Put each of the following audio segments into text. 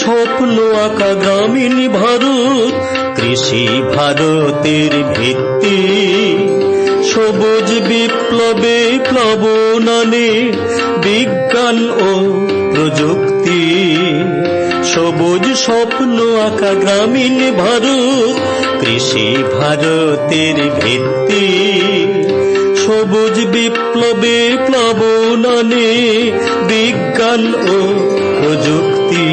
স্বপ্ন আঁকা গ্রামীণ ভারত, কৃষি ভারতের ভিত্তি। সবুজ বিপ্লবে প্লবনানে বিজ্ঞান ও প্রযুক্তি। সবুজ স্বপ্ন আঁকা গ্রামীণ ভারত, কৃষি ভারতের ভিত্তি। সবুজ বিপ্লবে প্লবনানে বিজ্ঞান ও প্রযুক্তি।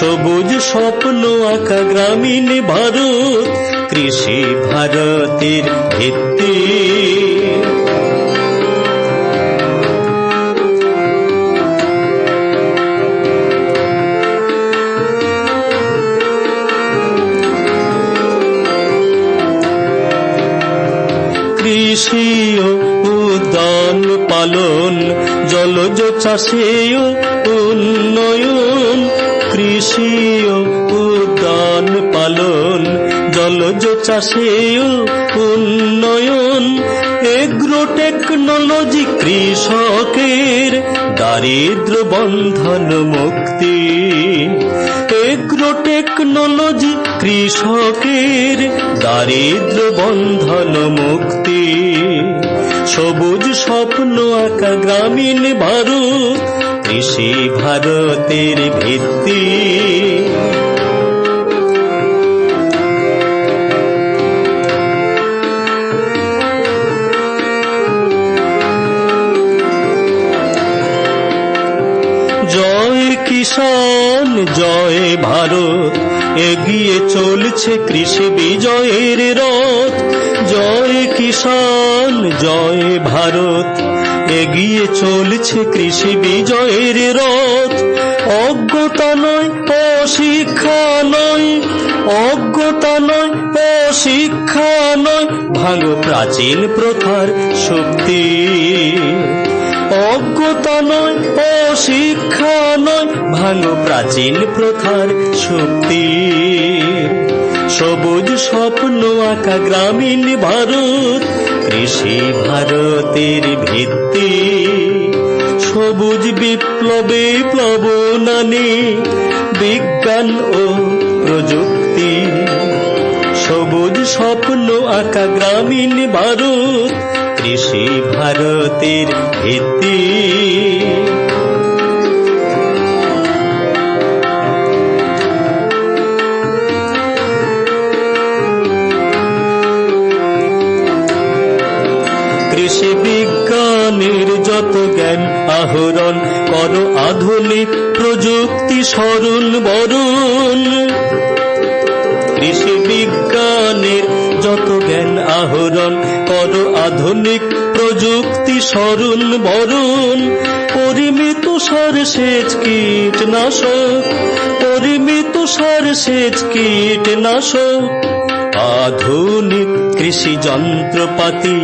সবুজ স্বপ্ন আঁকা গ্রামীণ ভারত, কৃষি ভারতের ভিত্তি। কৃষি উদ্যান পালন, জলজ চাষে ও উন্নয়ন। কৃষি ও উদ্যান পালন, জলজ চাষে ও উন্নয়ন। এগ্রো টেকনোলজি কৃষকের দারিদ্র বন্ধন মুক্তি। এগ্রো টেকনোলজি কৃষকের দারিদ্র বন্ধন মুক্তি। সবুজ স্বপ্ন আঁকা গ্রামীণ ভারত কৃষি ভারতের ভিত্তি। জয় জয় ভারত এগিয়ে চলছে কৃষি বিজয়ের রথ। জয় কিষান জয় ভারত। এগিয়ে চলছে কৃষি বিজয়ের রথ। অজ্ঞতা নয়, অশিক্ষা নয়। অজ্ঞতা নয়, অশিক্ষা নয়। ভাঙো প্রাচীন প্রথার শক্তি। অজ্ঞতা নয়, অশিক্ষা নয়। ভাঙো প্রাচীন প্রথার শক্তি। সবুজ স্বপ্ন আঁকা গ্রামীণ ভারত, কৃষি ভারতের ভিত্তি। সবুজ বিপ্লবে প্লবনানে বিজ্ঞান ও প্রযুক্তি। সবুজ স্বপ্ন আঁকা গ্রামীণ ভারত, কৃষি ভারতের ভিত্তি। কৃষি বিজ্ঞানের যত জ্ঞান আহরণ, করো আধুনিক প্রযুক্তি স্মরণ বরণ। কৃষি বিজ্ঞানের যত জ্ঞান আহরণ, করো আধুনিক প্রযুক্তি স্মরণ বরণ। পরিমিত সার সেচ কীটনাশক, পরিমিত সার সেচ কীটনাশক। আধুনিক কৃষি যন্ত্রপাতি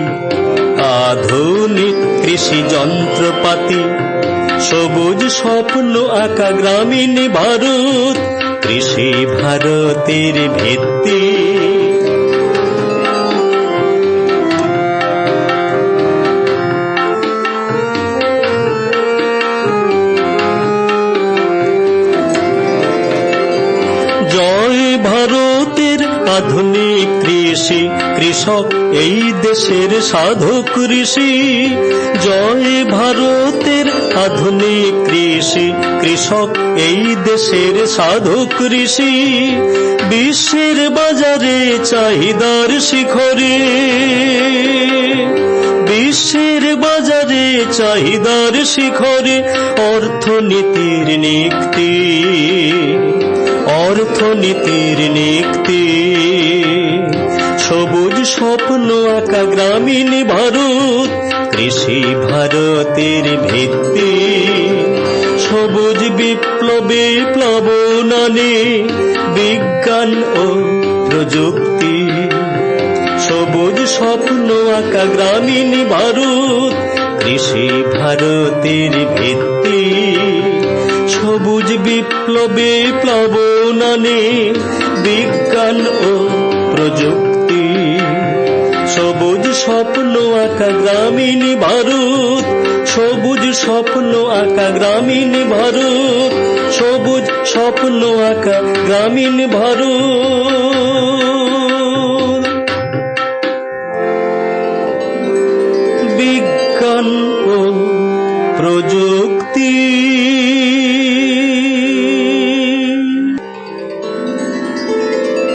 আধুনিক কৃষি যন্ত্রপাতি সবুজ স্বপ্ন আঁকা গ্রামীণ ভারত কৃষি ভারতের ভিত্তি। আধুনিক কৃষি, কৃষক এই দেশের সাধক ঋষি জয় ভারতের আধুনিক কৃষি, কৃষক এই দেশের সাধক ঋষি বিশ্বের বাজারে চাহিদার শিখরে। বিশ্বের বাজারে চাহিদার শিখরে অর্থনীতির নিক্তি অর্থনীতির নিক্তি সবুজ স্বপ্ন আঁকা গ্রামীণ ভারত, কৃষি ভারতের ভিত্তি। সবুজ বিপ্লবে প্লবনানে বিজ্ঞান ও প্রযুক্তি। সবুজ স্বপ্ন আঁকা গ্রামীণ ভারত, কৃষি ভারতের ভিত্তি। সবুজ বিপ্লবে প্লবনানে বিজ্ঞান ও প্রযুক্তি। সবুজ স্বপ্ন আঁকা গ্রামীণ ভারত, সবুজ স্বপ্ন আঁকা গ্রামীণ ভারত, সবুজ স্বপ্ন আঁকা গ্রামীণ ভারত। বিজ্ঞান